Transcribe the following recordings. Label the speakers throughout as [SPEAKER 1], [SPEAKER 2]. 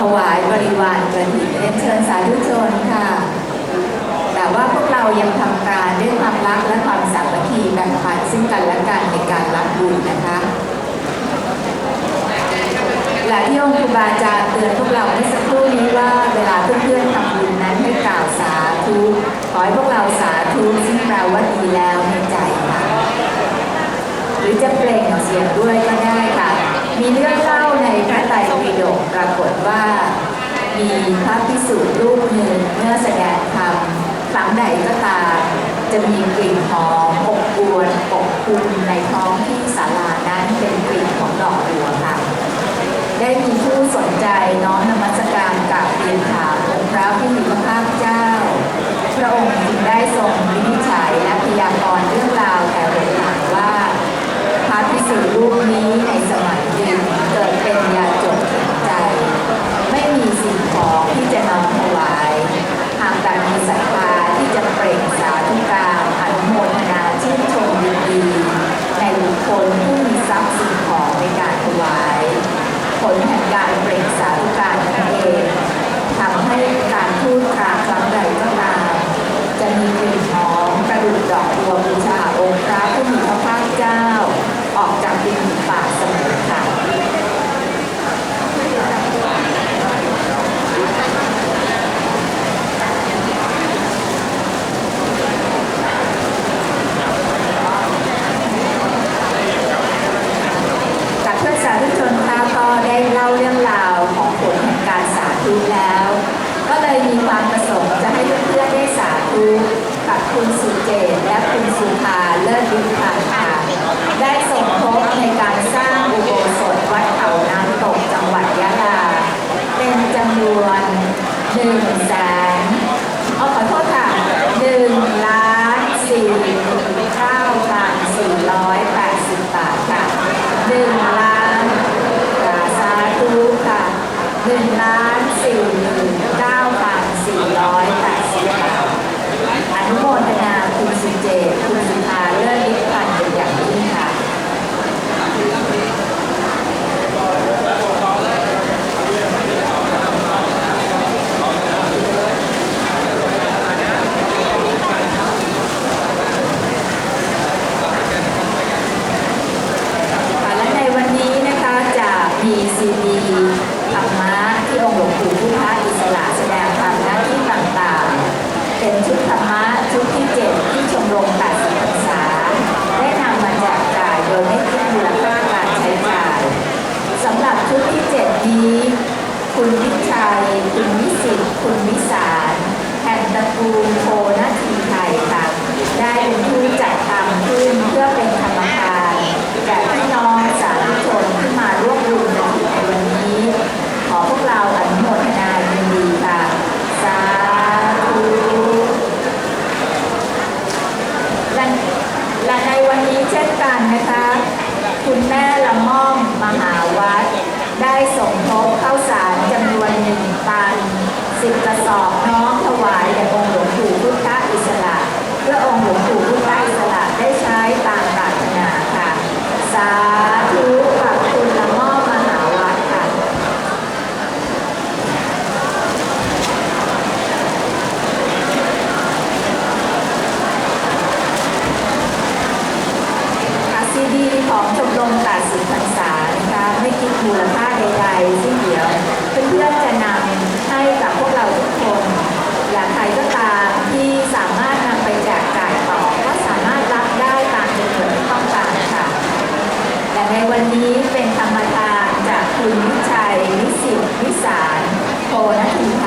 [SPEAKER 1] ถวายบริวารกระถิ่นเชิญสาธุชนค่ะ แต่ว่าพวกเรายังทำการด้วยความรักและความสามัคคีแบ่งปันซึ่งกันและกันในการรับบุญนะคะและที่องค์ครูบาอาจารย์เตือนพวกเราในสักครู่นี้ว่าเวลาเพื่อนๆทำบุญนั้นให้กล่าวสาธุขอให้พวกเราสาธุซึ่งเราว่าดีแล้วในใจค่ะหรือจะเปล่งเสียงด้วยก็ได้ค่ะ มีเรื่องเล่าในพระไตรปิฎกปรากฏว่า มีพระภิกษุรูปหนึ่งเมื่อแสดงธรรมครั้งใดก็ตามจะมีกลิ่นหอมอบอวนปกคลุมในท้องที่ศาลานั้นเป็นกลิ่นของดอกบัวค่ะ ได้มีผู้สนใจน้อมนมัสการกับเรียนถามองค์พระผู้มีพระภาคเจ้า พระองค์จึงได้ทรงวินิจฉัยและพยากรณ์เรื่องราว coisa. ภูมิโพนัส แต่ในวันนี้เป็นธรรมทานจากคุณวิชัยวิสิทธิสารโพนทิ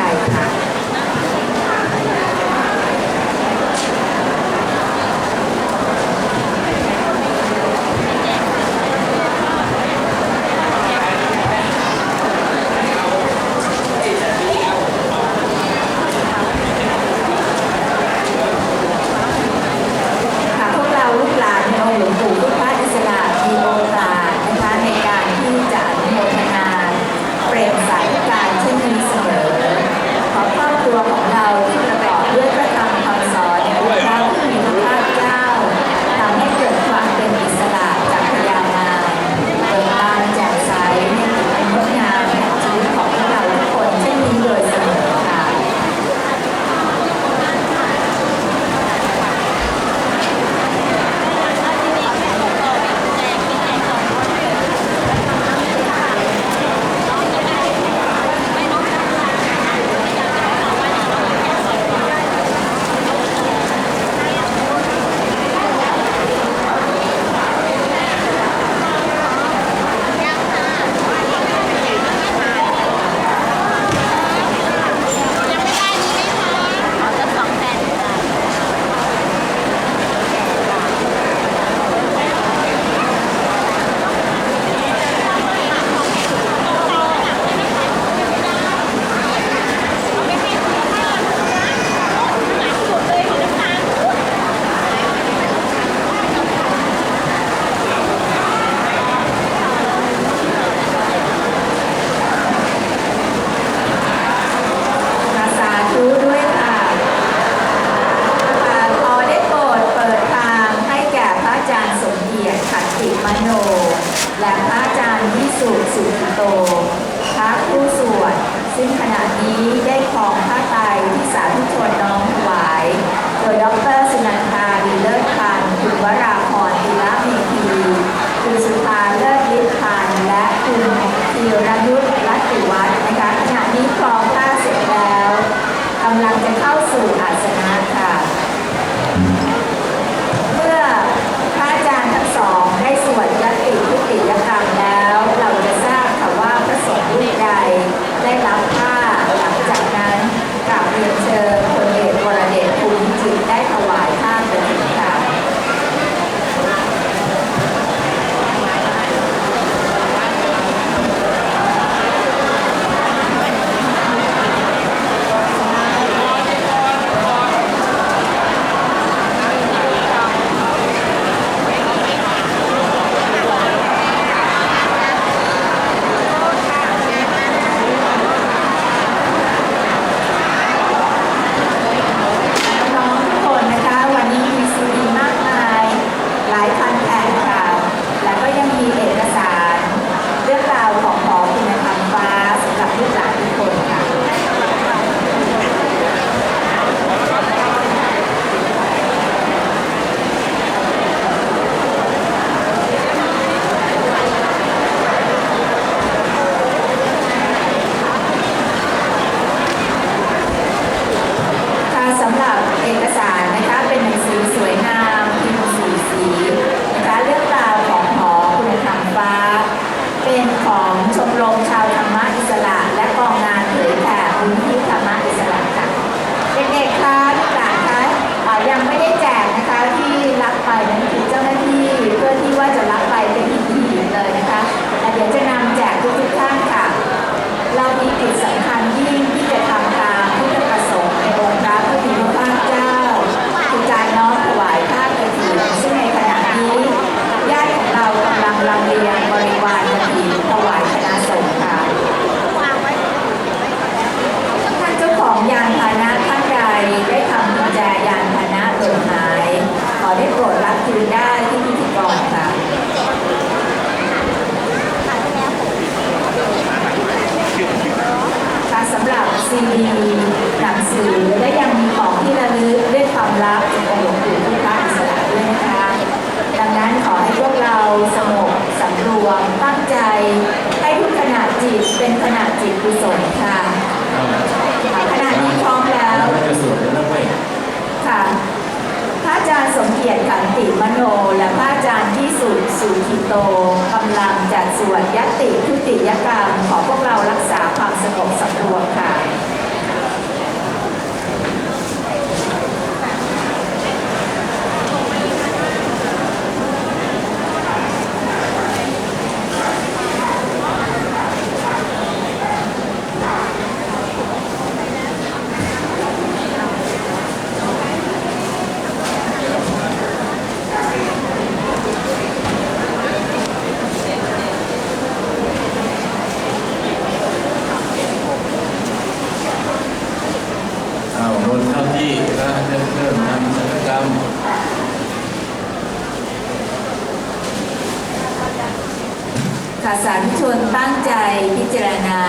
[SPEAKER 1] สาธุชนตั้งใจพิจารณา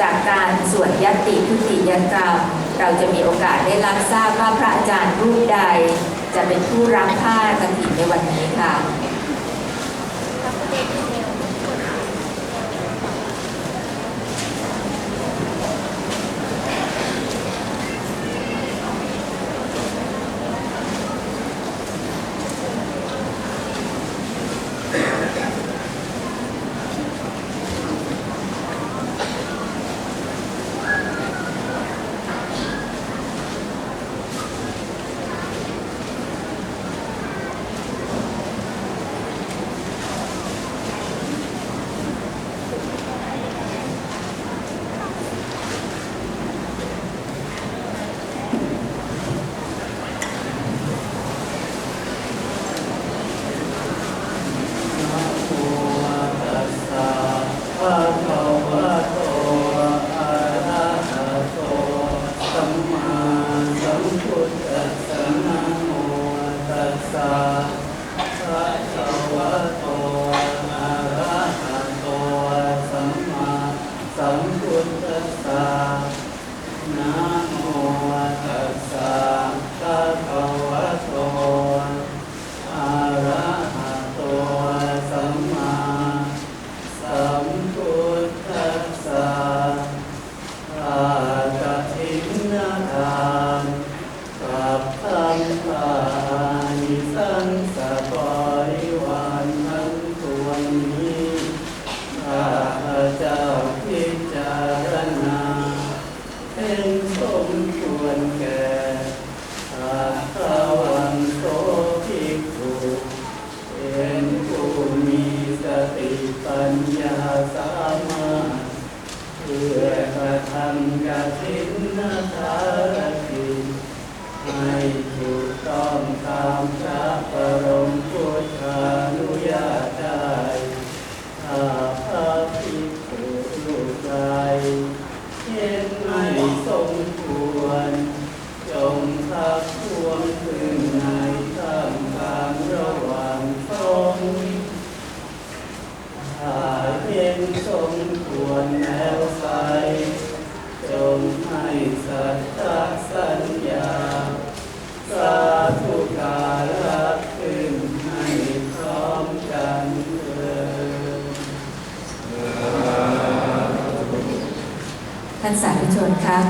[SPEAKER 1] จากการสวดยติทุติยกรรม เราจะมีโอกาสได้รับทราบว่าพระอาจารย์รูปใด จะเป็นผู้รับผ้ากฐินในวันนี้ค่ะ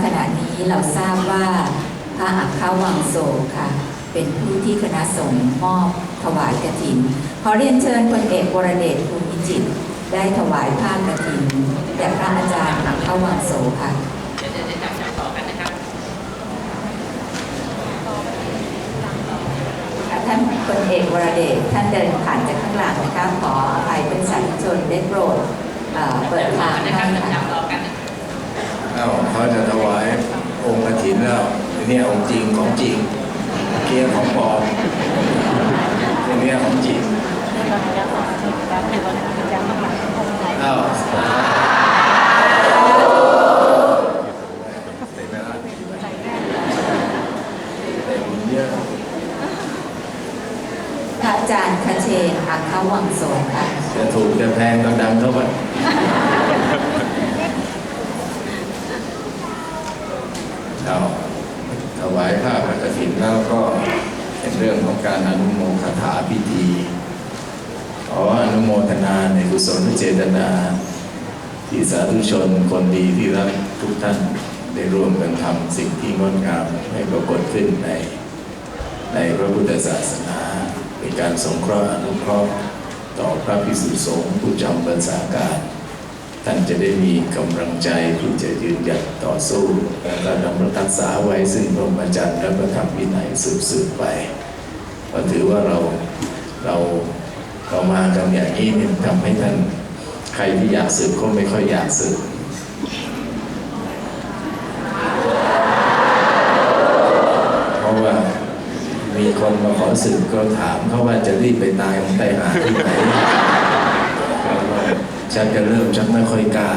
[SPEAKER 2] ขณะนี้เรา
[SPEAKER 1] ทราบว่าพระอัครวังโสค่ะ เป็นผู้ที่คณะสงฆ์มอบถวายกฐิน ขอเรียนเชิญพลเอกวรเดชภูมิจิต ได้ถวายผ้ากฐินแด่พระอาจารย์อัครวังโสค่ะ
[SPEAKER 3] เดี๋ยวเดี๋ยวจับจับต่อกันครับ
[SPEAKER 1] ท่านพลเอกวรเดชท่านเดินผ่านจากข้างหลังนะคะขออภัยเป็นสาธุชนได้โปรดเปิดทาง
[SPEAKER 3] นะค
[SPEAKER 1] ให้
[SPEAKER 3] รับจับ
[SPEAKER 1] ค่ะ
[SPEAKER 3] ต่อกันนะ
[SPEAKER 4] เอ้าเขาจะถวายองค์กฐินแล้วเนี่ยองค์จริงของจริงเกียร์ของปลอมเนี้ยของจริงอ้า
[SPEAKER 1] พระอาจารย์คเชนอัครวังโสค่ะ
[SPEAKER 4] จะถูกจะแพงก็ดังเท่ากันเอาถวายผ้าพ ระกฐินแล้วก็เป็นเรื่องของการอนุโมคถาพิธีขออนุโมทนาในกุศลเจตนาที่สาธุชนคนดีที่รักทุกท่านได้ร่วมกันทำสิ่งที่งดงามให้ปรากฏขึ้นในในพระพุทธศาสนาเป็นการสงเคราะห์อนุเคราะห์ต่อพระพิสุสงฆ์ผู้จำพรรษาการ ท่านจะได้มีกำลังใจที่จะยืนหยัดต่อสู้และก็ดำรงรักษาไว้ซึ่งพรหมจรรย์และพระธรรมวินัยสืบๆไปก็ถือว่าเราเราเรามากันอย่างนี้เนี่ยทำให้ท่านใครที่อยากสืบก็ไม่ค่อยอยากสืบเพราะว่ามีคนมาขอสืบก็ถามเขาว่าจะรีบไปตายของไตหาที่ไหน ชักจะเริ่มชักไม่ค่อยกล้า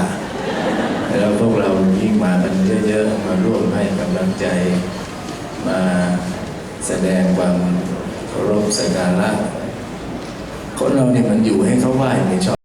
[SPEAKER 4] แล้วพวกเรายิ่งมากันเยอะๆมาร่วมให้กำลังใจมาแสดงความเคารพสักการะคนเราเนี่ยมันอยู่ให้เขาไหว้ไม่ชอบ